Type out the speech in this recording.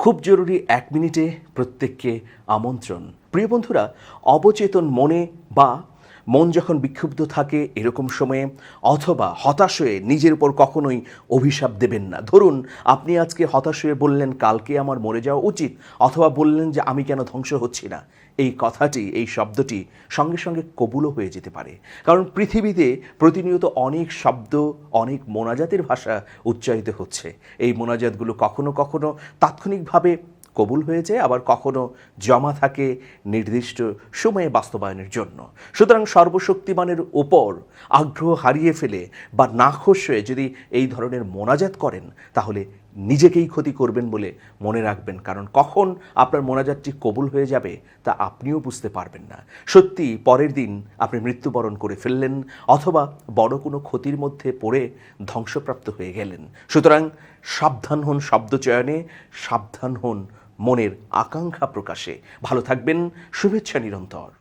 খুব জরুরি এক মিনিটে প্রত্যেককে আমন্ত্রণ। প্রিয় বন্ধুরা অবচেতন মনে বা মন যখন বিক্ষুব্ধ থাকে এরকম সময়ে, অথবা হতাশ হয়ে নিজের উপর কখনোই অভিশাপ দেবেন না। ধরুন, আপনি আজকে হতাশ হয়ে বললেন, কালকে আমার মরে যাওয়া উচিত, অথবা বললেন যে, আমি কেন ধ্বংস হচ্ছি না? এই কথাটি, এই শব্দটি সঙ্গে সঙ্গে কবুলও হয়ে যেতে পারে। কারণ পৃথিবীতে প্রতিনিয়ত অনেক শব্দ, অনেক মোনাজাতের ভাষা উচ্চারিত হচ্ছে। এই মোনাজাতগুলো কখনো কখনো তাৎক্ষণিকভাবে কবুল হয়ে যায়, আবার কখনো জমা থাকে নির্দিষ্ট সময়ে বাস্তবায়নের জন্য। সুতরাং সর্বশক্তিমানের উপর আগ্রহ হারিয়ে ফেলে বা নাখোশ হয়ে যদি এই ধরনের মোনাজাত করেন, তাহলে নিজেকেই ক্ষতি করবেন বলে মনে রাখবেন। কারণ কখন আপনার মোনাজাতটি কবুল হয়ে যাবে তা আপনিও বুঝতে পারবেন না। সত্যি, পরের দিন আপনি মৃত্যুবরণ করে ফেললেন অথবা বড় কোনো ক্ষতির মধ্যে পড়ে ধ্বংসপ্রাপ্ত হয়ে গেলেন। সুতরাং সাবধান হন শব্দ চয়নে সাবধান হন মনের আকাঙ্ক্ষা প্রকাশে। ভালো থাকবেন, শুভেচ্ছা নিরন্তর।